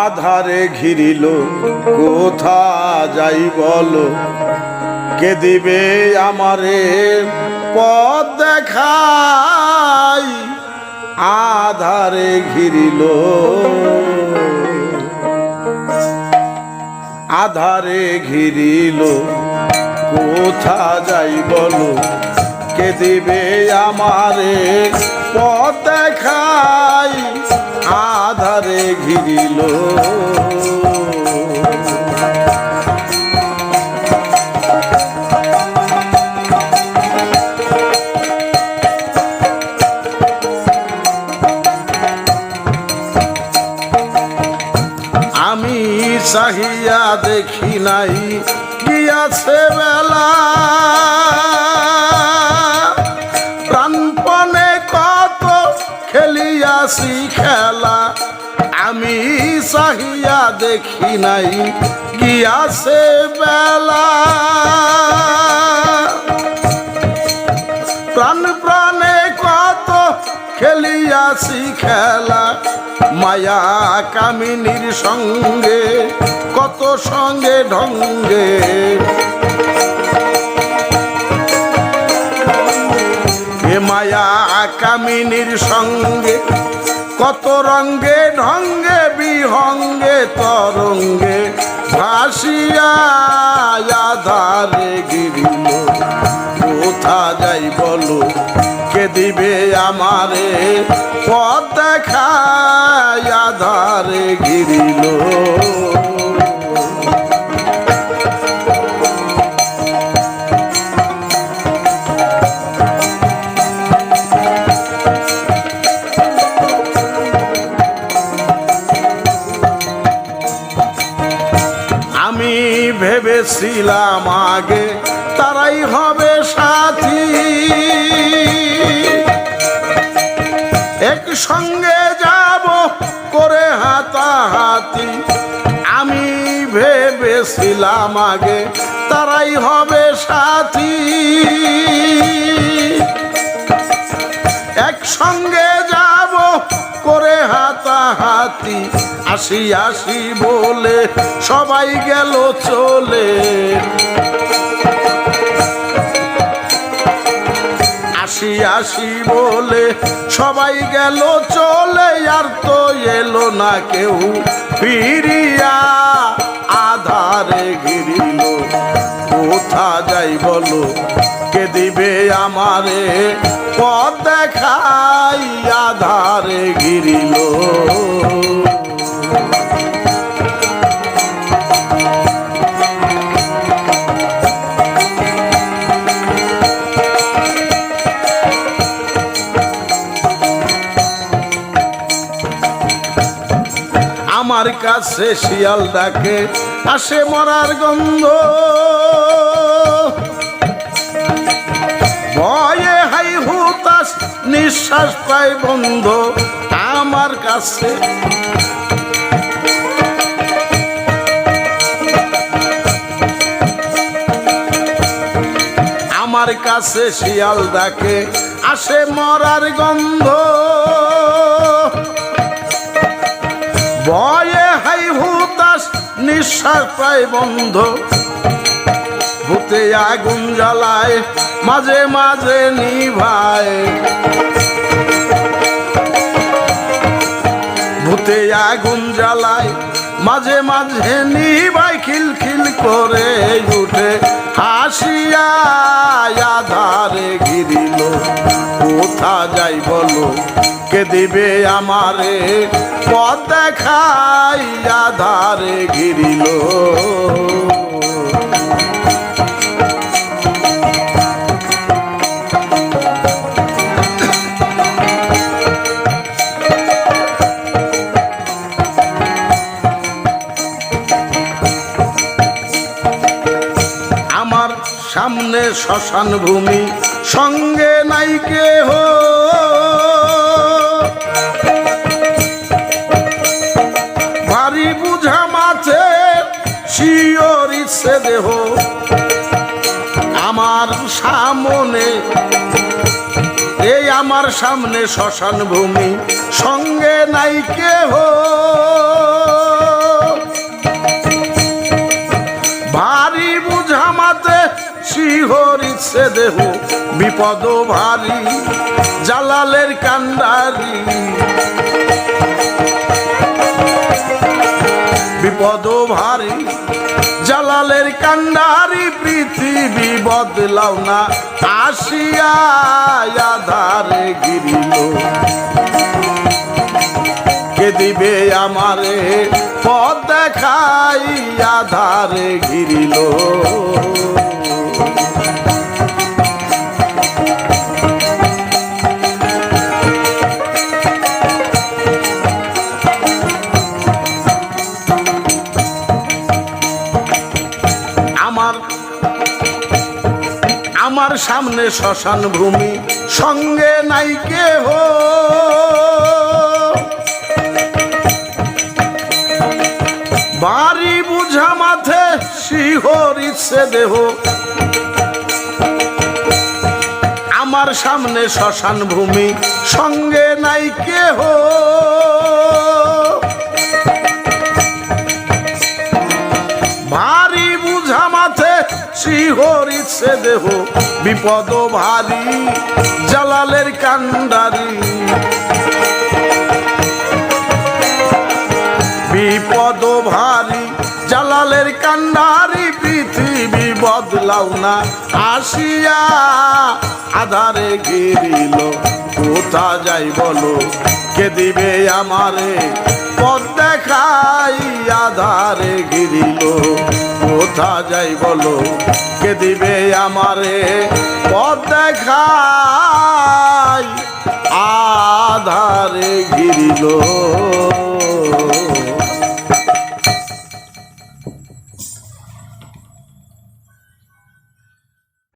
আধারে ঘিরিল, কোথা যাই বলো? কে দিবে আমারে পথ দেখাই? আধারে ঘিরিল। আধারে ঘিরিল, কোথা যাই বলো? কে দিবে আমারে পথ দেখাই? আধারে ঘিরিল। আমি চাহিয়া দেখি নাই গিয়াছে বেলা। প্রাণপণে কত খেলিয়াছি দেখি নাই গিয়াছে বেলা। প্রাণ প্রাণে কত খেলিয়াছি খেলা। মায়া কামিনীর সঙ্গে, কত সঙ্গে ঢঙ্গে। মায়া কামিনীর সঙ্গে কত রঙ্গে ঢঙ্গে বিহঙ্গে তরঙ্গে ভাসিয়া ধারে গিরিল। কোথা যাই বলো, কে দিবে আমারে? পথ দেখায় আধারে গিরিল। ভেবেছিলাম আগে, তারাই হবে সাথী। এক সঙ্গে যাব করে হাতাহাতি। আমি ভেবেছিলাম আগে, তারাই হবে সাথী। একসঙ্গে আসি আসি বলে সবাই গেল চলে। আসি আসি বলে সবাই গেল চলে, আর তো এলো না কেউ। ফিরিয়া আধারে ঘিরিল, কোথা যাই বলো, কে দিবে আমারে? পথ দেখাই আধারে ঘিরিল। কাছে শিয়াল ডাকে আসে মরার গন্ধ। ভয়ে হাই হুতাস নিঃশ্বাস পাই বন্ধ আমার কাছে। আমার কাছে শিয়াল ডাকে আসে মরার গন্ধ। ভয়ে নিঃশ্বাস প্রায় বন্ধ। ভূতে আগুন জ্বালায় মাঝে মাঝে নিভায়। ভূতে আগুন জ্বালায় মাঝে মাঝে নিবাই খিলখিল করে উঠে হাসিয়া ধারে গিরিল কোথা যাই বলো, কে দিবে আমারে? পথ দেখাই আধারে ঘিরিল। শ্মশান ভূমি সঙ্গে নাই কেহ। ভারী বুঝা মাছে শিওরিছে দেহ। আমার সামনে এই আমার সামনে শ্মশান ভূমি সঙ্গে নাই কেহ। শিহরিছে দেহ, বিপদ ভারী, জালালের কান্ডারি। বিপদ ভারী, জালালের কান্ডারি, পৃথিবী বদলাও না আসিয়া ধারে গিরিল। কে দিবে আমারে পথ দেখাই, আধারে ঘিরিল আমার সামনে শ্মশান ভূমি, সঙ্গে নাই কেহ। বাড়ি বুঝা মাথে শিহরিছে দেহ। আমার সামনে শ্মশান ভূমি, সঙ্গে নাই কেহ। ভারী বুঝা মাথে শিহরিছে দেহ। বিপদ ভারী জালালের কান্ডারি বিপদ ভারী জালালের কান্ডারি পৃথিবী বদলাও না, আসিয়া আধারে গিরিল কোথা যাই বলো, কে দিবে আমারে? পথ দেখাই আধারে গিরিল। কোথা যাই বলো কে দিবে আমারে? পথ দেখাই আধারে গিরিল।